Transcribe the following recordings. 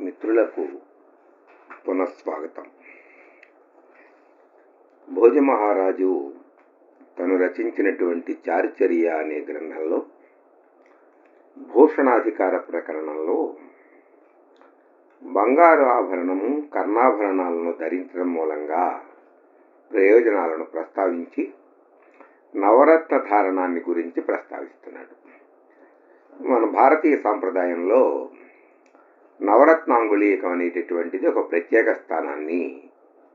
మిత్రులకు పునఃస్వాగతం. భోజ మహారాజు తను రచించినటువంటి చారిచర్య అనే గ్రంథంలో భూషణాధికార ప్రకరణంలో బంగారు ఆభరణము కర్ణాభరణాలను ధరించడం మూలంగా ప్రయోజనాలను ప్రస్తావించి నవరత్న ధారణాన్ని గురించి ప్రస్తావిస్తున్నాడు. మన భారతీయ సాంప్రదాయంలో నవరత్నాంగుళీయకం అనేటటువంటిది ఒక ప్రత్యేక స్థానాన్ని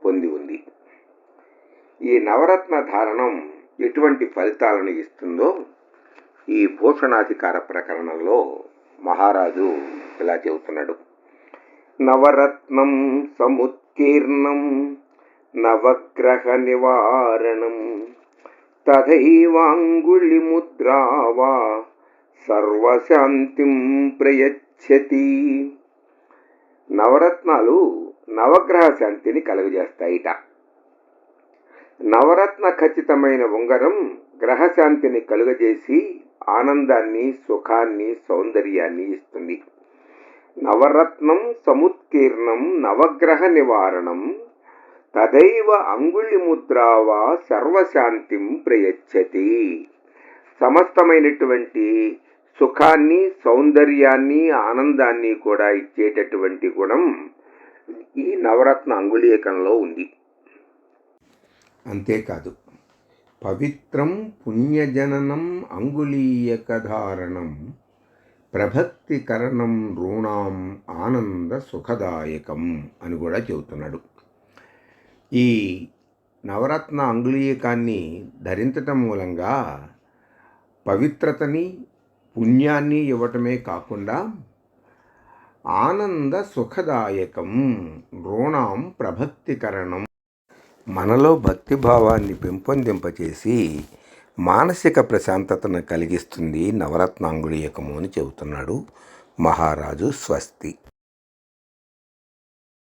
పొంది ఉంది. ఈ నవరత్న ధారణం ఎటువంటి ఫలితాలను ఇస్తుందో ఈ భూషణాధికార ప్రకరణంలో మహారాజు ఇలా చెబుతున్నాడు. నవరత్నం సముత్కీర్ణం నవగ్రహ నివారణం తథైవాంగుళి ముద్రావా సర్వశాంతిం ప్రయచ్చతి. నవరత్నాలు నవగ్రహ శాంతిని కలుగజేస్తాయిట. నవరత్న ఖచ్చితమైన ఉంగరం గ్రహశాంతిని కలుగజేసి ఆనందాన్ని సుఖాన్ని సౌందర్యాన్ని ఇస్తుంది. నవరత్నం సముత్కీర్ణం నవగ్రహ నివారణం తదైవ అంగుళి ముద్రావా సర్వశాంతిం ప్రయచ్చతి. సమస్తమైనటువంటి సుఖాన్ని సౌందర్యాన్ని ఆనందాన్ని కూడా ఇచ్చేటటువంటి గుణం ఈ నవరత్న అంగుళీయకంలో ఉంది. అంతేకాదు పవిత్రం పుణ్యజననం అంగుళీయకధారణం ప్రభక్తికరణం రుణాం ఆనంద సుఖదాయకం అని కూడా చెబుతున్నాడు. ఈ నవరత్న అంగుళీయకాన్ని ధరించటం మూలంగా పవిత్రతని పుణ్యాన్ని ఇవ్వటమే కాకుండా ఆనంద సుఖదాయకం రుణం ప్రభక్తికరణం మనలో భక్తిభావాన్ని పెంపొందింపచేసి మానసిక ప్రశాంతతను కలిగిస్తుంది నవరత్నాంగుళీయకము అని చెబుతున్నాడు మహారాజు స్వస్తి.